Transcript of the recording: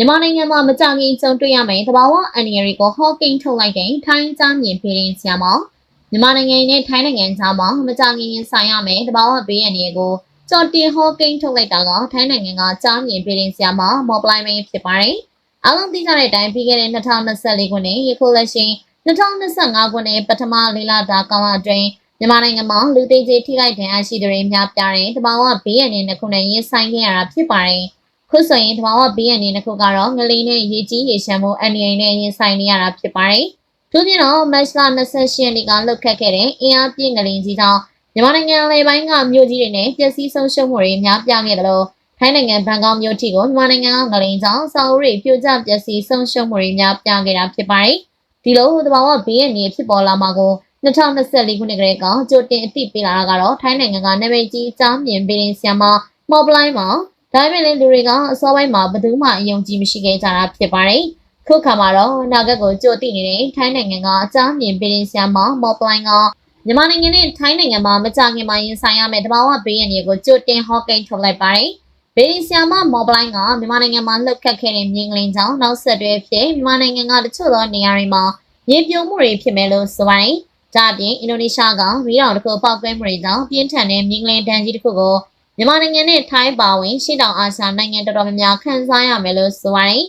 မြန်မာနိုင်ငံမှာမကြာခင်ကြုံတွေ့ရမယ့်သဘာဝအန္တရာယ်တွေကိုဟောကိန်းထုတ်လိုက်တဲ့ထိုင်းကြားမြင်ပြည်ရင်ဆရာမမြန်မာနိုင်ငံနဲ့ထိုင်းနိုင်ငံကြားမှာမကြာခင်ရင်ဆိုင်ရမယ့်သဘာဝဘေးအန္တရာယ်ကိုကြော်တင်ဟောကိန်းထုတ်လိုက်တာကထိုင်းနိုင်ငံကကြားမြင်ပြည်ရင်ဆရာမမော်ပလိုင်းမင်းဖြစ်ပါတယ်။အားလုံးသိကြတဲ့အတိုင်းပြီးခဲ့တဲ့2024ခုနှစ်ယခုလက်ရှိ2025ခုနှစ်ပထမလေးလတာကာလအတွင်းမြန်မာနိုင်ငံမှာလူသေးကြီးထိခိုက်ဒဏ်ရာရှိတဲ့များပြားတဲ့တဘာဝဘေးအန္တရာယ်တစ်ခုနဲ့ရင်ဆိုင်ခဲ့ရတာဖြစ်ပါတယ်။ ခုဆိုရင်တဘာဝဘေးအန္တရာယ်တစ်ခုကတော့ငလင်းနဲ့ရေကြီးရေရှမ်းမှုအန္တရာယ်နဲ့ရင်ဆိုင်နေရတာဖြစ်ပါတယ်။ထို့ပြင်တော့မတ်လ28ရက်နေ့ကလှုပ်ခတ်ခဲ့တဲ့အင်အားပြင်းငလင်းကြီးကြောင့်မြန်မာနိုင်ငံလေပိုင်းကမြို့ကြီးတွေနဲ့ပျက်စီးဆုံးရှုံးမှုတွေများပြားခဲ့တယ်လို့ထိုင်းနိုင်ငံဘန်ကောက်မြို့ထိကိုမြန်မာနိုင်ငံကငလင်းကြောင့်စာအုပ်တွေပြိုကျပျက်စီးဆုံးရှုံးမှုတွေများပြားခဲ့တာဖြစ်ပါတယ်။ဒီလိုတဘာဝဘေးအန္တရာယ်ဖြစ်ပေါ်လာမှာကို2024ခုနှစ်ကလေးကကြိုတင်အသိပေးလာတာကတော့ထိုင်းနိုင်ငံကနာမည်ကြီးအကြောင်းမြင်ပေးရင်ဆီယမမော်ပလိုင်းမှာ ဒါပေမဲ့လည်းလူတွေကအစောပိုင်းမှာဘယ်သူမှအယုံကြည်မရှိခဲ့ကြတာဖြစ်ပါတယ်။ခုခါမှာတော့အနာဂတ်ကိုကြိုသိနေတဲ့ထိုင်းနိုင်ငံကအကြောင်းမြင်ပေးရင်ဆီယမမော်ပလိုင်းကမြန်မာနိုင်ငံနဲ့ထိုင်းနိုင်ငံမှာမကြာခင်မှာရင်ဆိုင်ရမယ့်တဘာဝဘေးရန်တွေကိုကြိုတင်ဟောကိန်းထုတ်လိုက်ပါတယ်။ဘေးရင်ဆီယမမော်ပလိုင်းကမြန်မာနိုင်ငံမှာလှုပ်ခတ်ခဲ့တဲ့မြင်းကလေးကြောင့်နောက်ဆက်တွဲဖြစ်မြန်မာနိုင်ငံကတချို့သောနေရာတွေမှာရေပြုံမှုတွေဖြစ်မယ်လို့ဆိုပါတယ်။ဒါ့အပြင်အင်ဒိုနီးရှားကမီးတောင်တစ်ခုပောက်ကွဲမှုတွေကြောင့်ပြင်းထန်တဲ့မြင်းကလင်းတန်းကြီးတစ်ခုကို မြန်မာနိုင်ငံနဲ့ထိုင်းပါဝင်ရှေ့တောင်အာရှနိုင်ငံတော်တော်များများခံစားရမယ်လို့ဆိုပါတယ်